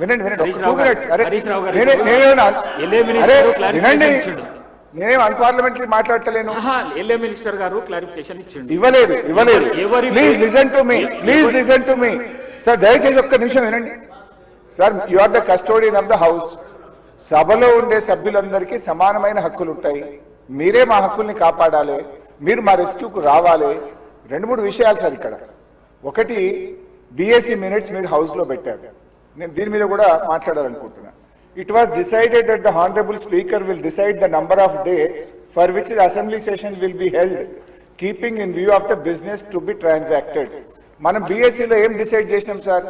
వినండి వినండి. వినండి. నేనేం అన్పార్లమెంటరీ మాట్లాడతలేను. ఎల్ఏ మినిస్టర్ గారు క్లారిఫికేషన్ ఇచ్చిండు. ఇవ్వలేదు ఇవ్వలేదు. Please listen to me please listen to me sir దయచేసి ఒక్క నిమిషం వినండి. Sir you are the custodian of the house సభలో ఉండే సభ్యులందరికీ సమానమైన హక్కులు ఉంటాయి మీరే మా హక్కుల్ని కాపాడాలి. మీరు మా రెస్క్యూకు రావాలి. రెండు మూడు విషయాలు సార్ ఇక్కడ. ఒకటి బిఎస్సి మినిట్స్ మీరు హౌస్లో పెట్టారు. నేను దీని మీద కూడా మాట్లాడాలనుకుంటున్నా. It was decided that the honourable speaker will decide the number of days for which the assembly session will be held keeping in view of the business to be transacted మనం బీఎస్సీలో ఏం డిసైడ్ చేసినాం sir?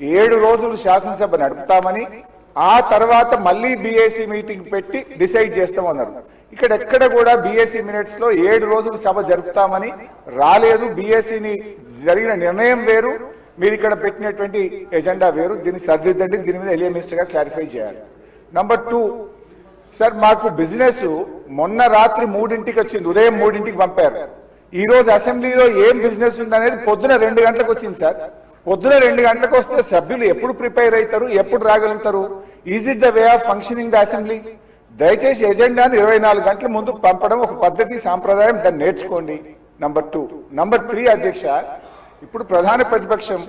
ఏడు రోజులు శాసనసభ నడుపుతామని ఆ తర్వాత మళ్ళీ బీఏసీ మీటింగ్ పెట్టి డిసైడ్ చేస్తామన్నారు ఇక్కడ ఎక్కడ కూడా బీఎస్సీ మినిట్స్లో ఏడు రోజులు సభ జరుపుతామని రాలేదు. బీఎస్సీని జరిగిన నిర్ణయం వేరు. మీరు ఇక్కడ పెట్టినటువంటి ఎజెండా వేరు. దీన్ని సరిదిద్దండి. దీని మీద ఎలియా మినిస్టర్గా క్లారిఫై చేయాలి. నంబర్ టూ సార్ మాకు బిజినెస్ మొన్న రాత్రి మూడింటికి వచ్చింది. ఉదయం మూడింటికి పంపారు. ఈ రోజు అసెంబ్లీలో ఏం బిజినెస్ ఉందనేది పొద్దున రెండు గంటలకు వచ్చింది సార్. పొద్దున రెండు గంటలకు వస్తే సభ్యులు ఎప్పుడు ప్రిపేర్ అవుతారు? ఎప్పుడు రాగలుగుతారు? Is it the way of functioning the assembly దయచేసి ఎజెండాను ఇరవై నాలుగు గంటల ముందు పంపడం ఒక పద్ధతి సాంప్రదాయం. దాన్ని నేర్చుకోండి. నంబర్ టూ నంబర్ త్రీ అధ్యక్ష ఇప్పుడు ప్రధాన ప్రతిపక్షం.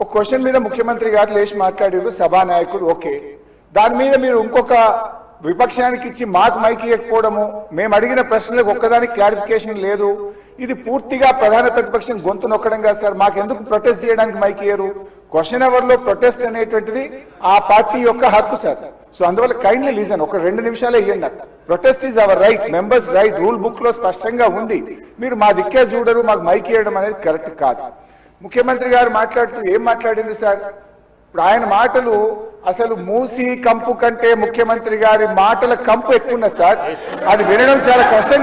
ఒక క్వశ్చన్ మీద ముఖ్యమంత్రి గారు లేచి మాట్లాడారు సభానాయకుడు ఓకే. దాని మీద మీరు ఇంకొక విపక్షానికి ఇచ్చి మాకు మైక్ ఇవ్వకపోవడము మేము అడిగిన ప్రశ్నలకు ఒక్కదానికి క్లారిఫికేషన్ లేదు. ఇది పూర్తిగా ప్రధాన ప్రతిపక్షం గొంతు నొక్కడం కాదు సార్. మాకెందుకు ప్రొటెస్ట్ చేయడానికి మైక్ ఇయ్యరు? క్వశ్చన్ అవర్లో ప్రొటెస్ట్ అనేటువంటిది ఆ పార్టీ యొక్క హక్కు సార్. సో అందువల్ల కైండ్లీ లీజన్ ఒక రెండు నిమిషాలే ఇవ్వండి నాకు. Protest is our right members right rule బుక్లో స్పష్టంగా ఉంది. మీరు మా దిక్కే చూడరు మాకు మైక్ ఇవ్వడం అనేది కరెక్ట్ కాదు. ముఖ్యమంత్రి గారు మాట్లాడుతూ ఏం మాట్లాడింది సార్? ఇప్పుడు ఆయన మాటలు అసలు మూసి కంపు కంటే ముఖ్యమంత్రి గారి మాటల కంపు ఎక్కువ ఉన్నది సార్. అది వినడం చాలా కష్టం.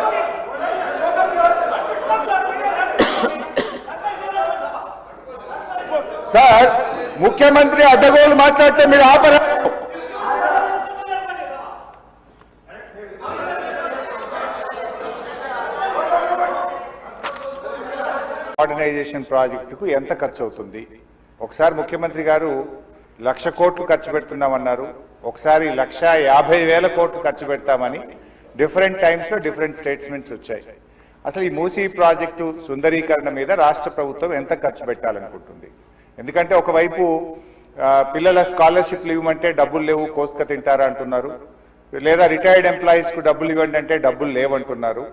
సార్ ముఖ్యమంత్రి అడ్డగోలు మాట్లాడితే మీరు ఆపర? మోడర్నైజేషన్ ప్రాజెక్టుకు ఎంత ఖర్చు అవుతుంది ఒకసారి ముఖ్యమంత్రి గారు లక్ష కోట్లు ఖర్చు పెడుతున్నామన్నారు. ఒకసారి లక్ష యాభై వేల కోట్లు ఖర్చు పెడతామని డిఫరెంట్ టైమ్స్లో డిఫరెంట్ స్టేట్మెంట్స్ వచ్చాయి. అసలు ఈ మూసీ ప్రాజెక్టు సుందరీకరణ మీద రాష్ట్ర ప్రభుత్వం ఎంత ఖర్చు పెట్టాలనుకుంటుంది? ఎందుకంటే ఒకవైపు పిల్లల స్కాలర్షిప్లు ఇవ్వమంటే డబ్బులు లేవు కోసుక తింటారా అంటున్నారు. లేదా రిటైర్డ్ ఎంప్లాయీస్కు డబ్బులు ఇవ్వండి అంటే డబ్బులు లేవంటున్నారు.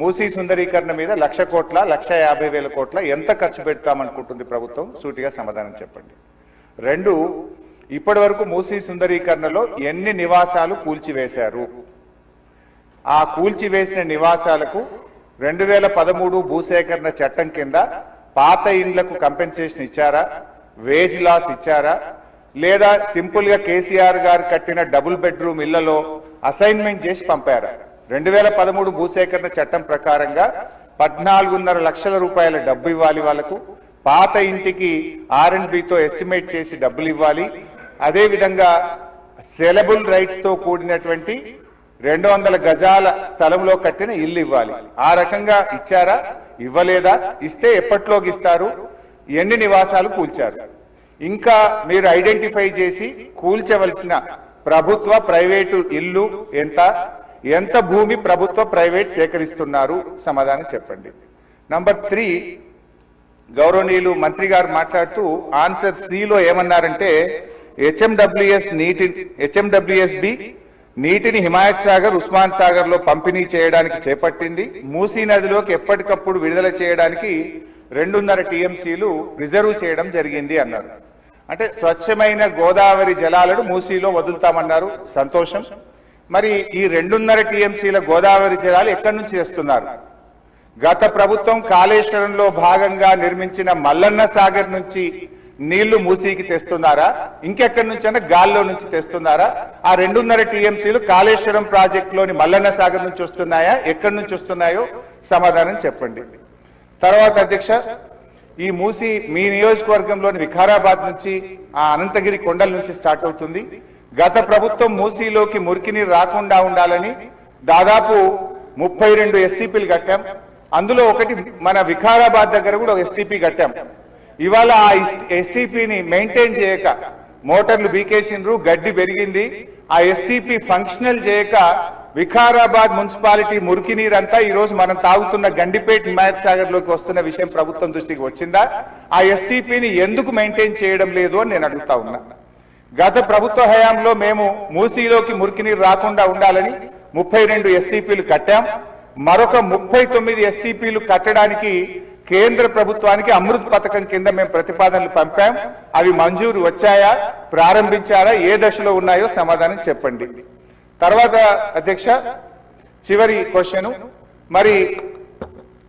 మూసీ సుందరీకరణ మీద లక్ష కోట్ల లక్ష యాభై వేల కోట్ల ఎంత ఖర్చు పెడతామనుకుంటుంది ప్రభుత్వం? సూటిగా సమాధానం చెప్పండి. రెండు ఇప్పటి వరకు మూసీ సుందరీకరణలో ఎన్ని నివాసాలు కూల్చివేశారు? ఆ కూల్చివేసిన నివాసాలకు రెండు వేల పదమూడు భూసేకరణ చట్టం కింద పాత ఇండ్లకు కంపెన్సేషన్ ఇచ్చారా? వేజ్ లాస్ ఇచ్చారా? లేదా సింపుల్గా కేసీఆర్ గారు కట్టిన డబుల్ బెడ్రూమ్ ఇళ్ళలో అసైన్మెంట్ చేసి పంపారా? రెండు వేల పదమూడు భూసేకరణ చట్టం ప్రకారంగా పద్నాలుగున్నర లక్షల రూపాయల డబ్బు ఇవ్వాలి వాళ్ళకు. పాత ఇంటికి ఆర్ అండ్ బితో ఎస్టిమేట్ చేసి డబ్బులు ఇవ్వాలి. అదే విధంగా సెలబుల్ రైట్స్తో కూడినటువంటి రెండు వందల గజాల స్థలంలో కట్టిన ఇల్లు ఇవ్వాలి. ఆ రకంగా ఇచ్చారా? ఇవ్వలేదా? ఇస్తే ఎప్పట్లోకి ఇస్తారు? ఎన్ని నివాసాలు కూల్చారు? ఇంకా మీరు ఐడెంటిఫై చేసి కూల్చవలసిన ప్రభుత్వ ప్రైవేటు ఇల్లు ఎంత? ఎంత భూమి ప్రభుత్వ ప్రైవేట్ సేకరిస్తున్నారు? సమాధానం చెప్పండి. నంబర్ త్రీ గౌరవనీయులు మంత్రి గారు మాట్లాడుతూ ఆన్సర్ సిలో ఏమన్నారంటే హెచ్ఎండబ్ల్యూఎస్ నీటి హెచ్ఎండబ్ల్యూఎస్ బి నీటిని హిమాయత్ సాగర్ ఉస్మాన్ సాగర్లో పంపిణీ చేయడానికి చేపట్టింది. మూసీ నదిలోకి ఎప్పటికప్పుడు విడుదల చేయడానికి రెండున్నర టీఎంసీలు రిజర్వ్ చేయడం జరిగింది అన్నారు. అంటే స్వచ్ఛమైన గోదావరి జలాలను మూసీలో వదులుతామన్నారు. సంతోషం. మరి ఈ రెండున్నర టీఎంసీల గోదావరి జలాలు ఎక్కడి నుంచి తెస్తున్నారు? గత ప్రభుత్వం కాళేశ్వరంలో భాగంగా నిర్మించిన మల్లన్న సాగర్ నుంచి నీళ్ళు మూసీకి తెస్తున్నారా? ఇంకెక్కడి నుంచైనా గాల్లో నుంచి తెస్తున్నారా? ఆ రెండున్నర టీఎంసీలు కాళేశ్వరం ప్రాజెక్టులోని మల్లన్న సాగర్ నుంచి వస్తున్నాయా? ఎక్కడి నుంచి వస్తున్నాయో సమాధానం చెప్పండి. తర్వాత అధ్యక్ష ఈ మూసి మీ నియోజకవర్గంలోని వికారాబాద్ నుంచి ఆ అనంతగిరి కొండల నుంచి స్టార్ట్ అవుతుంది. గత ప్రభుత్వం మూసీలోకి మురికి నీరు రాకుండా ఉండాలని దాదాపు ముప్పై రెండు ఎస్టీపీలు కట్టాం. అందులో ఒకటి మన వికారాబాద్ దగ్గర కూడా ఒక ఎస్టీపీ కట్టాం. ఇవాళ ఆ ఎస్టీపీని మెయింటైన్ చేయక మోటార్లు బీకేసిండ్రు గడ్డి పెరిగింది. ఆ ఎస్టీపీ ఫంక్షనల్ చేయక వికారాబాద్ మున్సిపాలిటీ మురికి నీరంతా ఈ రోజు మనం తాగుతున్న గండిపేట హిమాయత్ సాగర్లోకి వస్తున్న విషయం ప్రభుత్వం దృష్టికి వచ్చిందా? ఆ ఎస్టీపీని ఎందుకు మెయింటైన్ చేయడం లేదు అని నేను అడుగుతా ఉన్నా. గత ప్రభుత్వ హయాంలో మేము మూసీలోకి మురికి నీరు రాకుండా ఉండాలని ముప్పై రెండు ఎస్టీపీలు కట్టాం. మరొక ముప్పై తొమ్మిది ఎస్టీపీలు కట్టడానికి కేంద్ర ప్రభుత్వానికి అమృత్ పథకం కింద మేము ప్రతిపాదనలు పంపాం. అవి మంజూరు వచ్చాయా? ప్రారంభించారా? ఏ దశలో ఉన్నాయో సమాధానం చెప్పండి. తర్వాత అధ్యక్ష చివరి క్వశ్చను మరి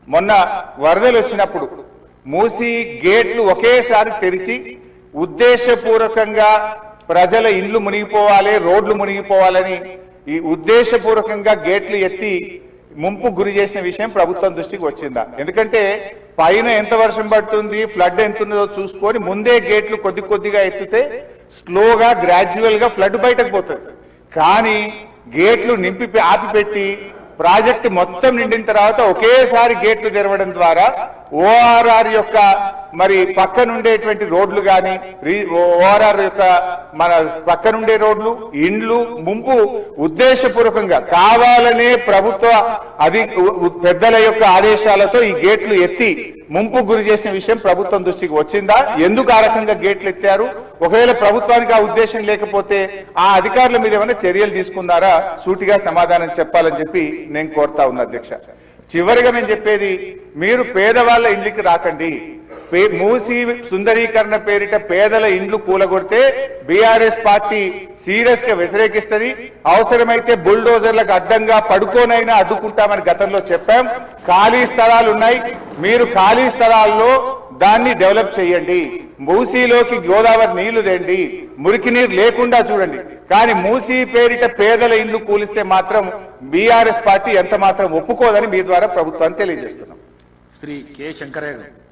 మొన్న వరదలు వచ్చినప్పుడు మూసి గేట్లు ఒకేసారి తెరిచి ఉద్దేశపూర్వకంగా ప్రజల ఇండ్లు మునిగిపోవాలి రోడ్లు మునిగిపోవాలని ఈ ఉద్దేశపూర్వకంగా గేట్లు ఎత్తి ముంపు గురి చేసిన విషయం ప్రభుత్వం దృష్టికి వచ్చిందా? ఎందుకంటే పైన ఎంత వర్షం పడుతుంది ఫ్లడ్ ఎంత ఉన్నదో చూసుకొని ముందే గేట్లు కొద్ది కొద్దిగా ఎత్తితే స్లోగా గ్రాడ్యువల్గా ఫ్లడ్ బయటకు పోతుంది. కానీ గేట్లు నింపి ఆపిపెట్టి ప్రాజెక్టు మొత్తం నిండిన తర్వాత ఒకేసారి గేట్లు తెరవడం ద్వారా ఓఆర్ఆర్ యొక్క మరి పక్కనుండేటువంటి రోడ్లు కానీ ఓఆర్ఆర్ యొక్క మన పక్కనుండే రోడ్లు ఇండ్లు ముంపు ఉద్దేశపూర్వకంగా కావాలనే ప్రభుత్వ అధి పెద్దల యొక్క ఆదేశాలతో ఈ గేట్లు ఎత్తి ముంపు గురి చేసిన విషయం ప్రభుత్వం దృష్టికి వచ్చిందా? ఎందుకు ఆ రకంగా గేట్లు ఎత్తారు? ఒకవేళ ప్రభుత్వానికి ఆ ఉద్దేశం లేకపోతే ఆ అధికారుల మీద ఏమైనా చర్యలు తీసుకున్నారా? సూటిగా సమాధానం చెప్పాలని చెప్పి నేను కోరుతా ఉన్నా అధ్యక్ష. చివరిగా నేను చెప్పేది మీరు పేదవాళ్ళ ఇంటికి రాకండి. మూసి సుందరీకరణ పేరిట పేదల ఇండ్లు కూలగొడితే బీఆర్ఎస్ పార్టీ సీరియస్గా వ్యతిరేకిస్తుంది. అవసరమైతే బుల్డోజర్లకు అడ్డంగా పడుకోనైనా అడ్డుకుంటామని గతంలో చెప్పాం. ఖాళీ స్థలాలు ఉన్నాయి మీరు ఖాళీ స్థలాల్లో దాన్ని డెవలప్ చేయండి. మూసీలోకి గోదావరి నీళ్ళు తెండి. మురికి నీరు లేకుండా చూడండి. కానీ మూసీ పేరిట పేదల ఇండ్లు కూలిస్తే మాత్రం బీఆర్ఎస్ పార్టీ ఎంత మాత్రం ఒప్పుకోదని మీ ద్వారా ప్రభుత్వాన్ని తెలియజేస్తున్నాం. శ్రీ కె శంకరయ్య గారు.